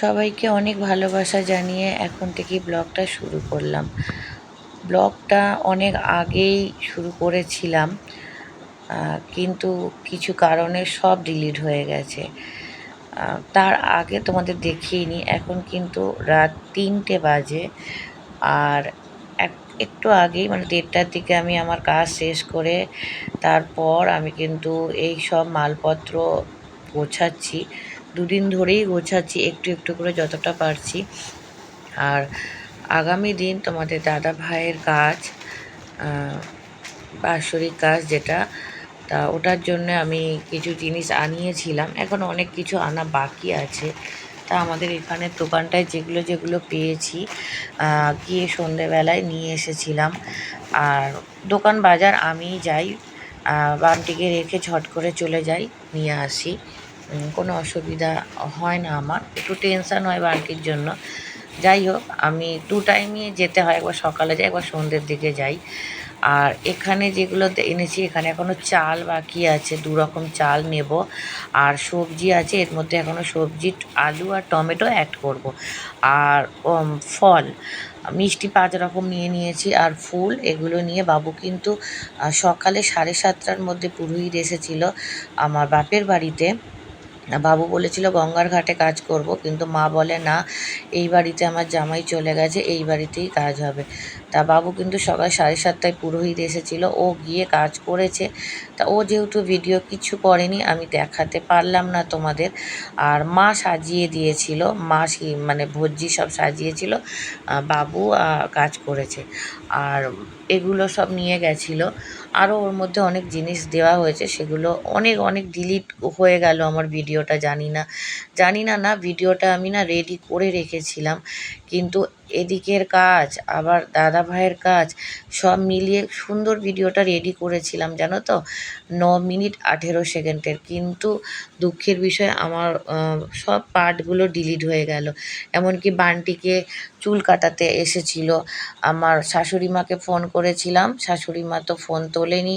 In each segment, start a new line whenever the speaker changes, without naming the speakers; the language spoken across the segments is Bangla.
সবাইকে অনেক ভালোবাসা জানিয়ে এখন থেকে ব্লগটা শুরু করলাম। ব্লগটা অনেক আগেই শুরু করেছিলাম কিন্তু কিছু কারণে সব ডিলিট হয়ে গেছে। তার আগে তোমাদের দেখিয়ে এখন কিন্তু রাত তিনটে বাজে। আর এক- একটু আগেই মানে দেড়টার দিকে আমি আমার কাজ শেষ করে তারপর আমি কিন্তু এই সব মালপত্র গোছাচ্ছি। দুদিন ধরেই গোছাচ্ছি, একটু একটু করে যতটা পারছি। আর আগামী দিন তোমাদের দাদা ভাইয়ের কাজ বাৎসরিক কাজ যেটা, তা ওটার জন্য আমি কিছু জিনিস আনিয়েছিলাম। এখন অনেক কিছু আনা বাকি আছে। তা আমাদের এখানে দোকানটায় যেগুলো যেগুলো পেয়েছি গিয়ে সন্ধেবেলায় নিয়ে এসেছিলাম। আর দোকান বাজার আমিই যাই বামটিকে রেখে ঝট করে চলে যাই, নিয়ে আসি। কোনো অসুবিধা হয় না আমার। একটু টেনশান হয় বান্টির জন্য। যাই হোক, আমি দু টাইমই যেতে হয়, একবার সকালে যাই, একবার সন্ধ্যের দিকে যাই। আর এখানে যেগুলো এনেছি, এখানে এখনও চাল বাকি আছে, দু রকম চাল নেব। আর সবজি আছে, এর মধ্যে এখনও সবজি, আলু আর টমেটো অ্যাড করব। আর ফল, মিষ্টি পাঁচ রকম নিয়ে নিয়েছি। আর ফুল, এগুলো নিয়ে বাবু কিন্তু সকালে সাড়ে সাতটার মধ্যে পুরোহিত এসেছিল আমার বাপের বাড়িতে। বাবু বলেছিল গঙ্গার ঘাটে কাজ করব, কিন্তু মা বলে, না, এই বাড়িতে আমার জামাই চলে গেছে, এই বাড়িতেই কাজ হবে। তা বাবু কিন্তু সকাল সাড়ে সাতটায় পুরোহিত এসেছিল, ও গিয়ে কাজ করেছে। তা ও যেহেতু ভিডিও কিছু করেনি, আমি দেখাতে পারলাম না তোমাদের। আর মা সাজিয়ে দিয়েছিল, মা মানে ভোজ্জি সব সাজিয়েছিল বাবু কাজ করেছে। আর এগুলো সব নিয়ে গেছিল। আরও ওর মধ্যে অনেক জিনিস দেওয়া হয়েছে, সেগুলো অনেক অনেক ডিলিট হয়ে গেল আমার ভিডিওটা জানি না। জানি না না ভিডিওটা আমি না রেডি করে রেখেছিলাম। কিন্তু এদিকের কাজ, আবার দাদা ভাইয়ের কাজ, সব মিলিয়ে সুন্দর ভিডিওটা রেডি করেছিলাম, জানো তো? ন মিনিট আঠেরো সেকেন্ডের। কিন্তু দুঃখের বিষয়, আমার সব পার্টগুলো ডিলিট হয়ে গেল। এমনকি বানটিকে চুল কাটাতে এসেছিল। আমার শাশুড়ি মাকে ফোন করেছিলাম শাশুড়ি মা তো ফোন তোলেনি।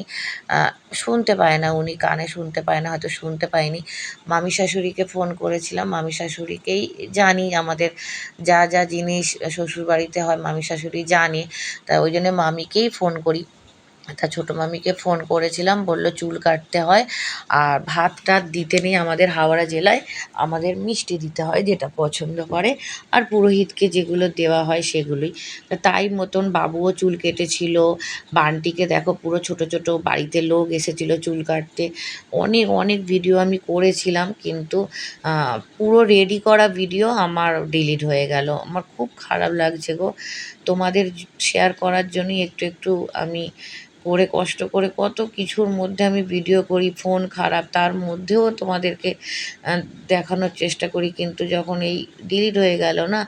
শুনতে পায় না, উনি কানে শুনতে পায় না, হয়তো শুনতে পায়নি। মামি শাশুড়িকে ফোন করেছিলাম মামি শাশুড়িকেই জানি আমাদের যা যা জিনিস শ্বশুরবাড়িতে হয় মামি শাশুড়ি জানে। তা ওই জন্য মামিকেই ফোন করি। তা ছোটো মামিকে ফোন করেছিলাম, বলল চুল কাটতে হয় আর ভাত টাত দিতে নেই আমাদের হাওড়া জেলায়, আমাদের মিষ্টি দিতে হয় যেটা পছন্দ করে আর পুরোহিতকে যেগুলো দেওয়া হয় সেগুলোই। তাই মতন বাবুও চুল কেটেছিল, বানটিকে দেখো পুরো ছোট ছোট বাড়িতে লোক এসেছিল চুল কাটতে। অনেক অনেক ভিডিও আমি করেছিলাম কিন্তু পুরো রেডি করা ভিডিও আমার ডিলিট হয়ে গেল। আমার খুব খারাপ লাগছে গো। তোমাদের শেয়ার করার জন্যই একটু একটু আমি করে কষ্ট করে কত কিছুর মধ্যে আমি ভিডিও করি ফোন খারাপ, তার মধ্যেও তোমাদেরকে দেখানোর চেষ্টা করি। কিন্তু যখন এই ডিলিট হয়ে গেল না,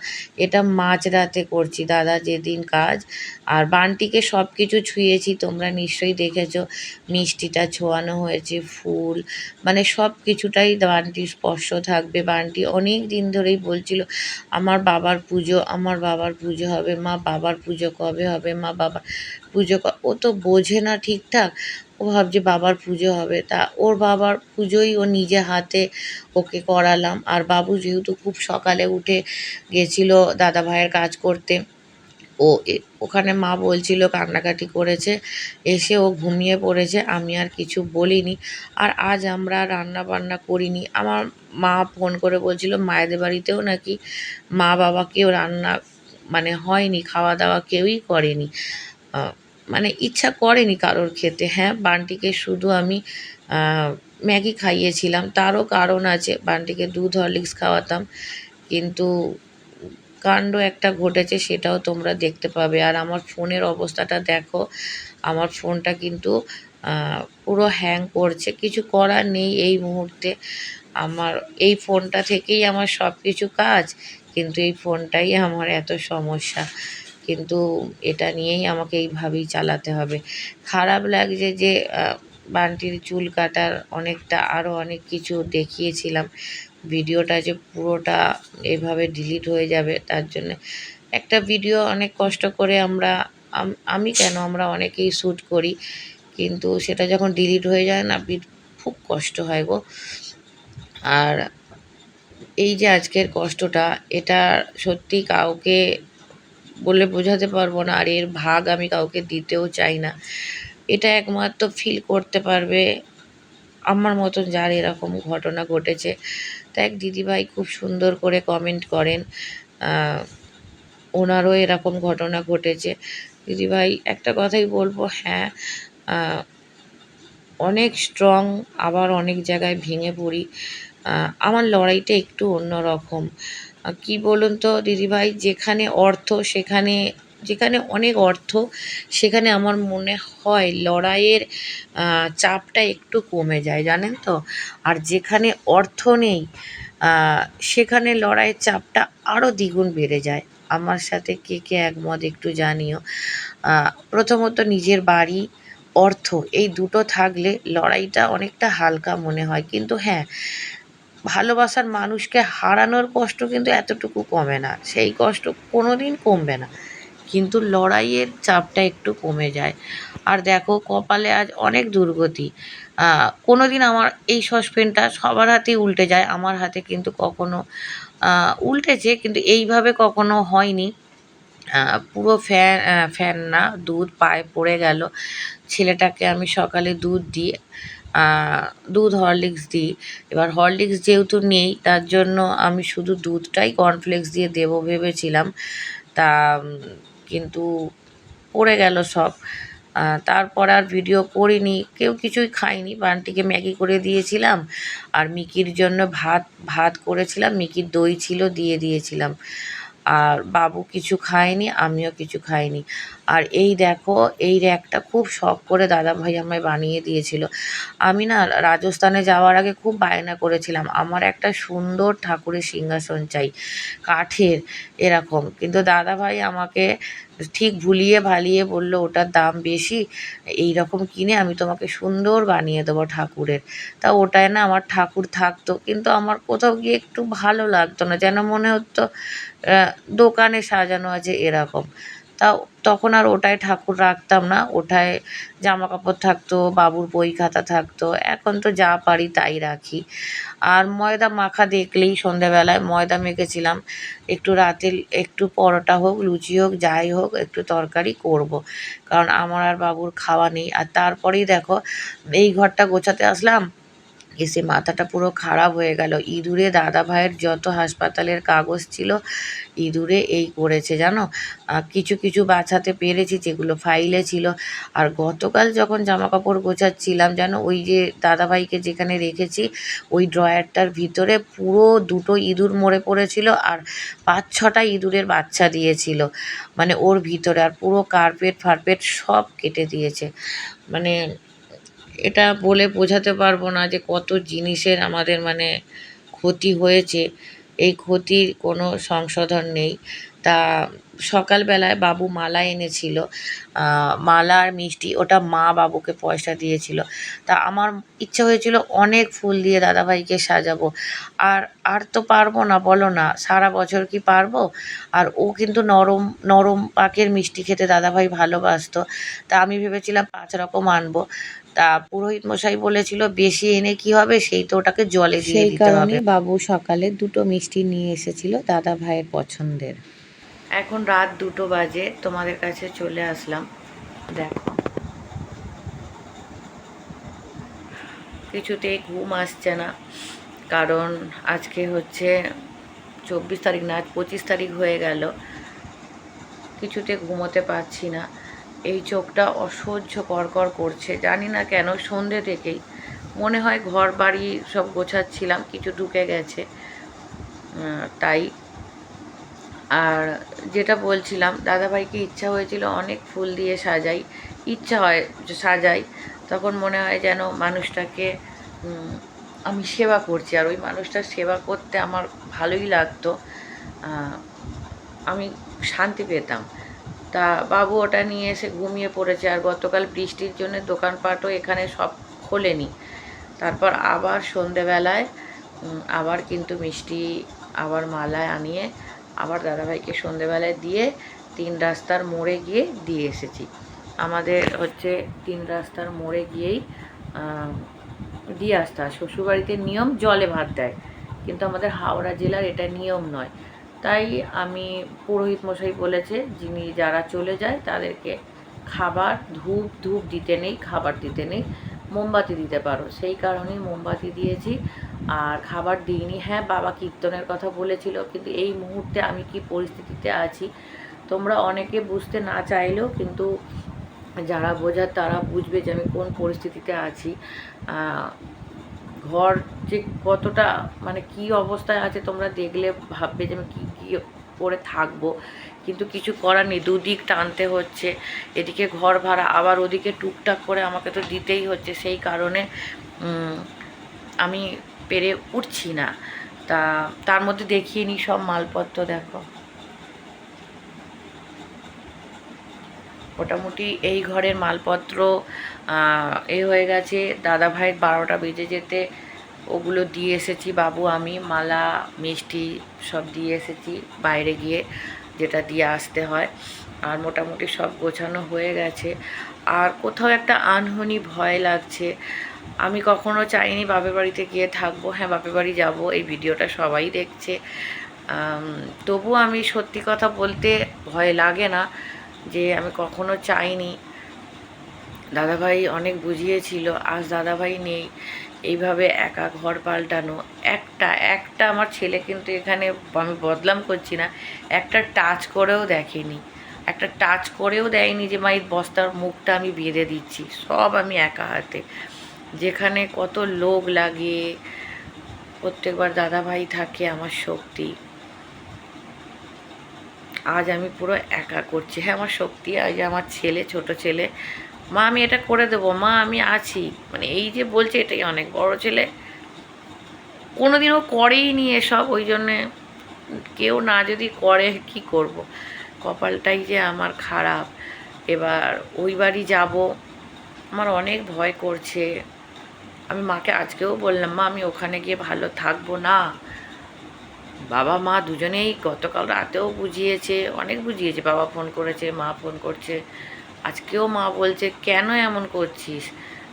এটা মাঝরাতে করছি। দাদা যেদিন কাজ, আর বানটিকে সব কিছু ছুঁয়েছি, তোমরা নিশ্চয়ই দেখেছ, মিষ্টিটা ছোঁয়ানো হয়েছে, ফুল মানে সব কিছুটাই বানটির স্পর্শ থাকবে। বানটি অনেক দিন ধরেই বলছিল, আমার বাবার পুজো, আমার বাবার পুজো হবে, মা বাবার পুজো কবে হবে, মা বাবা পুজো ও তো বোঝে না ঠিকঠাক। ও ভাবছে বাবার পুজো হবে। তা ওর বাবার পুজোই ও নিজে হাতে ওকে করালাম। আর বাবু যেহেতু খুব সকালে উঠে গেছিল দাদা ভাইয়ের কাজ করতে, ও ওখানে মা বলছিল কান্নাকাটি করেছে, এসে ও ঘুমিয়ে পড়েছে। আমি আর কিছু বলিনি। আর আজ আমরা রান্না বান্না করিনি। আমার মা ফোন করে বলছিল, মায়েদের বাড়িতেও নাকি মা বাবা কেউ রান্না মানে হয়নি খাওয়া দাওয়া কেউই করেনি। মানে ইচ্ছা করেনি কারোর খেতে। হ্যাঁ বানটিকে শুধু আমি ম্যাগি খাইয়েছিলাম। তারও কারণ আছে, বানটিকে দুধ হরলিক্স খাওয়াতাম। কিন্তু কাণ্ড একটা ঘটেছে, সেটাও তোমরা দেখতে পাবে। আর আমার ফোনের অবস্থাটা দেখো, আমার ফোনটা কিন্তু পুরো হ্যাং করছে। কিছু করার নেই এই মুহূর্তে। আমার, এই ফোনটা থেকেই আমার সব কিছু কাজ। কিন্তু এই ফোনটাই আমার এত সমস্যা। কিন্তু এটা নিয়েই আমাকে এইভাবেই চালাতে হবে। খারাপ লাগছে যে বান্টির চুল কাটার অনেকটা আরও অনেক কিছু দেখিয়েছিলাম। ভিডিওটা যে পুরোটা এভাবে ডিলিট হয়ে যাবে, তার জন্য একটা ভিডিও অনেক কষ্ট করে আমরা, আমি কেন আমরা অনেকেই শ্যুট করি, কিন্তু সেটা যখন ডিলিট হয়ে যায় না খুব কষ্ট হয় গো। আর এই যে আজকের কষ্টটা, এটা সত্যি কাউকে বলে বোঝাতে পারব না, আর এর ভাগ আমি কাউকে দিতেও চাই না। এটা একমাত্র ফিল করতে পারবে আমার মতন যার এরকম ঘটনা ঘটেছে। তা এক দিদিভাই খুব সুন্দর করে কমেন্ট করেন ওনারও এরকম ঘটনা ঘটেছে। দিদিভাই একটা কথাই বলব হ্যাঁ অনেক স্ট্রং আবার অনেক জায়গায় ভেঙে পড়ি। আমার লড়াইটা একটু অন্যরকম। কি বলুন তো, দিদিভাই, যেখানে অর্থ, সেখানে, যেখানে অনেক অর্থ, সেখানে আমার মনে হয় লড়াইয়ের চাপটা একটু কমে যায়, জানেন তো? আর যেখানে অর্থ নেই সেখানে লড়াইয়ের চাপটা আরও দ্বিগুণ বেড়ে যায়। আমার সাথে কে কে একমত একটু জানিও। প্রথমত নিজের বাড়ি, অর্থ, এই দুটো থাকলে লড়াইটা অনেকটা হালকা মনে হয়। কিন্তু হ্যাঁ ভালোবাসার মানুষকে হারানোর কষ্ট কিন্তু এতটুকু কমে না। সেই কষ্ট কোনো দিন কমবে না। কিন্তু লড়াইয়ের চাপটা একটু কমে যায়। আর দেখো, কপালে আজ অনেক দুর্গতি। কোনো দিন আমার এই সসপেনটা সবার হাতেই উল্টে যায়। আমার হাতে কিন্তু কখনো উল্টেছে, কিন্তু এইভাবে কখনো হয়নি। পুরো ফ্যান ফ্যান না, দুধ পায়ে পড়ে গেল। ছেলেটাকে আমি সকালে দুধ দিই। দুধ হরলিক্স দিই। এবার হরলিক্স যেহেতু নেই, তার জন্য আমি শুধু দুধটাই কর্নফ্লেক্স দিয়ে দেবো ভেবেছিলাম। তা কিন্তু পড়ে গেল সব। তারপর আর ভিডিও করিনি, কেউ কিছুই খায়নি বানটিকে ম্যাগি করে দিয়েছিলাম আর মিকির জন্য ভাত ভাত করেছিলাম। মিকির দই ছিল, দিয়ে দিয়েছিলাম। আর বাবু কিছু খায়নি, আমিও কিছু খাইনি। আর এই দেখো, এই র্যাকটা খুব শখ করে দাদা ভাই আমায় বানিয়ে দিয়েছিল। আমি না রাজস্থানে যাওয়ার আগে খুব বায়না করেছিলাম। আমার একটা সুন্দর ঠাকুরের সিংহাসন চাই, কাঠের, এরকম। কিন্তু দাদা ভাই আমাকে ঠিক ভুলিয়ে ভালিয়ে বলল, ওটার দাম বেশি এই রকম কিনে আমি তোমাকে সুন্দর বানিয়ে দেবো ঠাকুরের। তা ওটায় না আমার ঠাকুর থাকতো, কিন্তু আমার কোথাও গিয়ে একটু ভালো লাগতো না, যেন মনে হতো দোকানে সাজানো আছে এরকম। তা তখন আর ওটায় ঠাকুর রাখতাম না। ওটায় জামা কাপড় থাকতো, বাবুর বই খাতা থাকতো। এখন তো যা পারি তাই রাখি। আর ময়দা মাখা দেখলেই সন্ধ্যাবেলায় ময়দা মেখেছিলাম। একটু রাতে একটু পরোটা হোক, লুচি হোক, যাই হোক, একটু তরকারি করব। কারণ আমার আর বাবুর খাওয়া নেই। আর তারপরেই দেখো, এই ঘরটা গোছাতে আসলাম। এসে মাথাটা পুরো খারাপ হয়ে গেল। ইঁদুরে দাদা ভাইয়ের যত হাসপাতালের কাগজ ছিল, ইঁদুরে এই করেছে, জানো? কিছু কিছু বাঁচাতে পেরেছি, যেগুলো ফাইলে ছিল। আর গতকাল যখন জামা কাপড় গোছাচ্ছিলাম যেন ওই যে দাদা ভাইকে যেখানে রেখেছি, ওই ড্রয়ারটার ভিতরে পুরো দুটো ইঁদুর মরে পড়েছিল আর পাঁচ ছটা ইঁদুরের বাচ্চা দিয়েছিল। মানে ওর ভিতরে আর পুরো কার্পেট ফার্পেট সব কেটে দিয়েছে। মানে এটা বলে বোঝাতে পারব না যে কত জিনিসের আমাদের মানে ক্ষতি হয়েছে। এই ক্ষতির কোনো সংশোধন নেই। তা সকালবেলায় বাবু মালা এনেছিল। মালা আর মিষ্টি, ওটা মা বাবুকে পয়সা দিয়েছিল। তা আমার ইচ্ছা হয়েছিল অনেক ফুল দিয়ে দাদাভাইকে সাজাবো। আর আর তো পারব না, বলো না, সারা বছর কি পারব? আর ও কিন্তু নরম নরম পাকের মিষ্টি খেতে দাদাভাই ভালোবাসতো। তা আমি ভেবেছিলাম পাঁচ রকম আনব। তা পুরোহিত মশাই বলেছিল বেশি এনে কি হবে? সেই তো ওটাকে জলে দিয়ে
সেই
দিতে
কারণে
হবে।
বাবু সকালে দুটো মিষ্টি নিয়ে এসেছিল দাদা ভাইয়ের পছন্দের।
এখন রাত দুটো বাজে তোমাদের কাছে চলে আসলাম। দেখো। কিছুতেই ঘুম আসছে না কারণ আজকে হচ্ছে চব্বিশ তারিখ না পঁচিশ তারিখ হয়ে গেল। কিছুতে ঘুমোতে পারছি না। এই চোখটা অসহ্য করকর করছে। জানি না কেন, সন্ধে থেকেই। মনে হয় ঘর বাড়ি সব গোছাচ্ছিলাম, কিছু ঢুকে গেছে। তাই। আর যেটা বলছিলাম, দাদাভাইকে ইচ্ছা হয়েছিল অনেক ফুল দিয়ে সাজাই। ইচ্ছা হয় সাজাই। তখন মনে হয় যেন মানুষটাকে আমি সেবা করছি। আর ওই মানুষটার সেবা করতে আমার ভালোই লাগতো। আমি শান্তি পেতাম। তা বাবু ওটা নিয়ে এসে ঘুমিয়ে পড়েছে আর গতকাল বৃষ্টির জন্য দোকানপাটও এখানে সব খোলেনি। তারপর আবার সন্ধেবেলায় আবার কিন্তু মিষ্টি, আবার মালায় আনিয়ে আবার দাদাভাইকে সন্ধেবেলায় দিয়ে তিন রাস্তার মোড়ে গিয়ে দিয়ে এসেছি। আমাদের হচ্ছে তিন রাস্তার মোড়ে গিয়েই দিয়ে আসতে হয়। শ্বশুরবাড়িতে নিয়ম জলে ভাত দেয়। কিন্তু আমাদের হাওড়া জেলার এটা নিয়ম নয়। তাই আমি পুরোহিত মশাই বলেছে, যিনি যারা চলে যায় তাদেরকে খাবার, ধূপ ধূপ দিতে নেই, খাবার দিতে নেই, মোমবাতি দিতে পারো। সেই কারণেই মোমবাতি দিয়েছি। আর খাবার দিইনি। হ্যাঁ বাবা কীর্তনের কথা বলেছিল, কিন্তু এই মুহূর্তে আমি কি পরিস্থিতিতে আছি তোমরা অনেকে বুঝতে না চাইলেও কিন্তু যারা বোঝার তারা বুঝবে যে আমি কোন পরিস্থিতিতে আছি। ঘর যে কতটা মানে কি অবস্থায় আছে তোমরা দেখলে, ভাববে যে আমি কী কী করে থাকব। কিন্তু কিছু করার নেই, দুদিক টানতে হচ্ছে। এদিকে ঘর ভাড়া, আবার ওদিকে টুকটাক করে আমাকে তো দিতেই হচ্ছে। সেই কারণে আমি পেরে উঠছি না। তা, তার মধ্যে দেখিয়ে নিই সব মালপত্র, দেখো। মোটামুটি এই ঘরের মালপত্র এ হয়ে গেছে। দাদা ভাইয়ের বারোটা বেজে যেতে, ওগুলো দিয়ে এসেছি, বাবু, আমি, মালা, মিষ্টি সব দিয়ে এসেছি, বাইরে গিয়ে যেটা দিয়ে আসতে হয়। আর মোটামুটি সব গোছানো হয়ে গেছে। আর কোথাও একটা আনহনি ভয় লাগছে। আমি কখনো চাইনি বাপের বাড়িতে গিয়ে থাকব। হ্যাঁ বাপের বাড়ি যাব, এই ভিডিওটা সবাই দেখছে। তবু আমি সত্যি কথা বলতে ভয় লাগে না। যে আমি কখনো চাইনি। দাদাভাই অনেক বুঝিয়েছিল, আজ দাদাভাই নেই, এইভাবে একা ঘর পাল্টানো। একটা একটা আমার ছেলে কিন্তু এখানে আমি বদলাম করছি না, একটা টাচ করেও দেখেনি। একটা টাচ করেও দেয়নি যে, মা, এই বস্তার মুখটা আমি বেঁধে দিচ্ছি, সব আমি একা হাতে। যেখানে কত লোক লাগে, প্রত্যেকবার দাদাভাই থাকে আমার শক্তি। আজ আমি পুরো একা করছি। হ্যাঁ আমার শক্তি আজ আমার ছেলে, ছোট ছেলে, মা, আমি এটা করে দেবো। মা, আমি আছি। মানে এই যে বলছে, এটাই অনেক বড় ছেলে। কোনোদিনও করেই নি এসব, ওই জন্যে কেউ না যদি করে, কি করব। কপালটাই যে আমার খারাপ। এবার ওই বাড়ি যাব। আমার অনেক ভয় করছে। আমি মাকে আজকেও বললাম, মা, আমি ওখানে গিয়ে ভালো থাকব না। বাবা, মা দুজনেই গতকাল রাতেও বুঝিয়েছে, অনেক বুঝিয়েছে। বাবা ফোন করেছে, মা ফোন করছে। আজকেও মা বলছে, কেন এমন করছিস?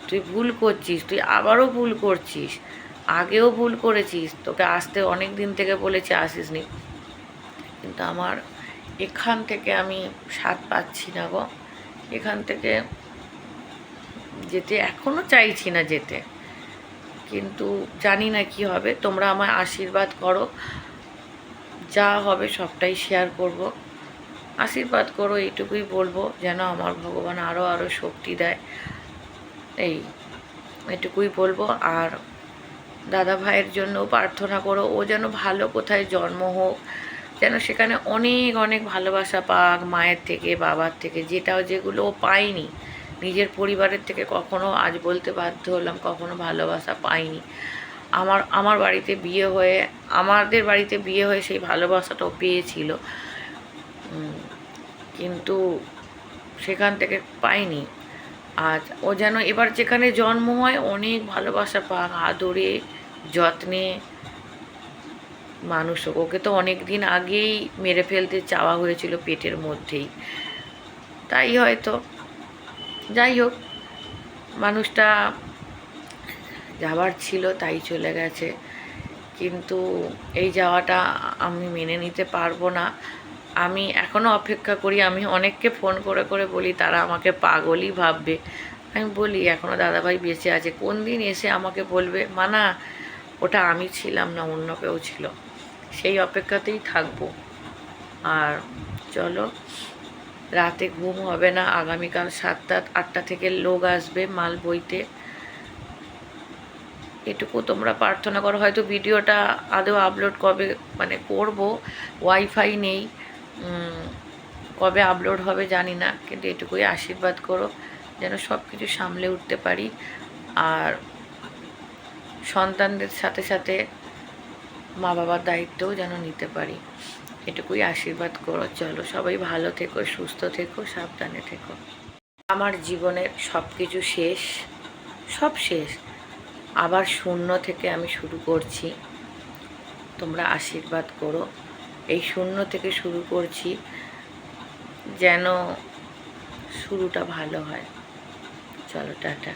তুই ভুল করছিস, তুই আবারও ভুল করছিস। আগেও ভুল করেছিস। তোকে আসতে অনেক দিন থেকে বলেছে আসিস নি কিন্তু আমার এখান থেকে আমি স্বাদ পাচ্ছি না গো। এখান থেকে যেতে এখনও চাইছি না যেতে। কিন্তু জানি না কি হবে। তোমরা আমায় আশীর্বাদ করো। যা হবে সবটাই শেয়ার করব। আশীর্বাদ করো, এইটুকুই বলব, যেন আমার ভগবান আরও আরও শক্তি দেয়। এই, এটুকুই বলব। আর দাদা ভাইয়ের জন্য প্রার্থনা করো, ও যেন ভালো কোথায় জন্ম হোক, যেন সেখানে অনেক অনেক ভালোবাসা পাক মায়ের থেকে, বাবার থেকে যেটাও যেগুলো ও পায়নি। নিজের পরিবারের থেকে কখনো আজ বলতে বাধ্য হলাম, কখনো ভালোবাসা পাইনি। আমার আমার বাড়িতে বিয়ে হয়ে, আমাদের বাড়িতে বিয়ে হয়ে সেই ভালোবাসাটাও পেয়েছিল। কিন্তু সেখান থেকে পাইনি। আজ ও যেন এবার যেখানে জন্ম হয় অনেক ভালোবাসা পাক, আদরে, যত্নে মানুষ। ওকে তো অনেক দিন আগেই মেরে ফেলতে চাওয়া হয়েছিল পেটের মধ্যেই। তাই হয়তো। যাই হোক, মানুষটা যাবার ছিল, তাই চলে গেছে। কিন্তু এই যাওয়াটা আমি মেনে নিতে পারব না। আমি এখনও অপেক্ষা করি, আমি অনেককে ফোন করে করে বলি, তারা আমাকে পাগলই ভাববে। আমি বলি এখনও দাদাভাই বেঁচে আছে, কোন দিন এসে আমাকে বলবে মানা ওটা আমি ছিলাম না, অন্য কেউ ছিল। সেই অপেক্ষাতেই থাকব। আর চলো, রাতে ঘুম হবে না, আগামীকাল সাতটা, আটটা থেকে লোক আসবে মাল বইতে। এটুকু তোমরা প্রার্থনা করো। হয়তো ভিডিওটা আদৌ আপলোড কবে মানে করব ওয়াইফাই নেই কবে আপলোড হবে জানি না, কিন্তু এটুকুই আশীর্বাদ করো, যেন সব কিছু সামলে উঠতে পারি। আর সন্তানদের সাথে সাথে মা বাবার দায়িত্বও যেন নিতে পারি। এটুকুই আশীর্বাদ করো। চলো সবাই ভালো থেকো, সুস্থ থেকো, সাবধানে থেকো। আমার জীবনের সব কিছু শেষ, সব শেষ। আবার শূন্য থেকে আমি শুরু করছি। তোমরা আশীর্বাদ করো। এই শূন্য থেকে শুরু করছি যেন শুরুটা ভালো হয়। চলো, টাটা।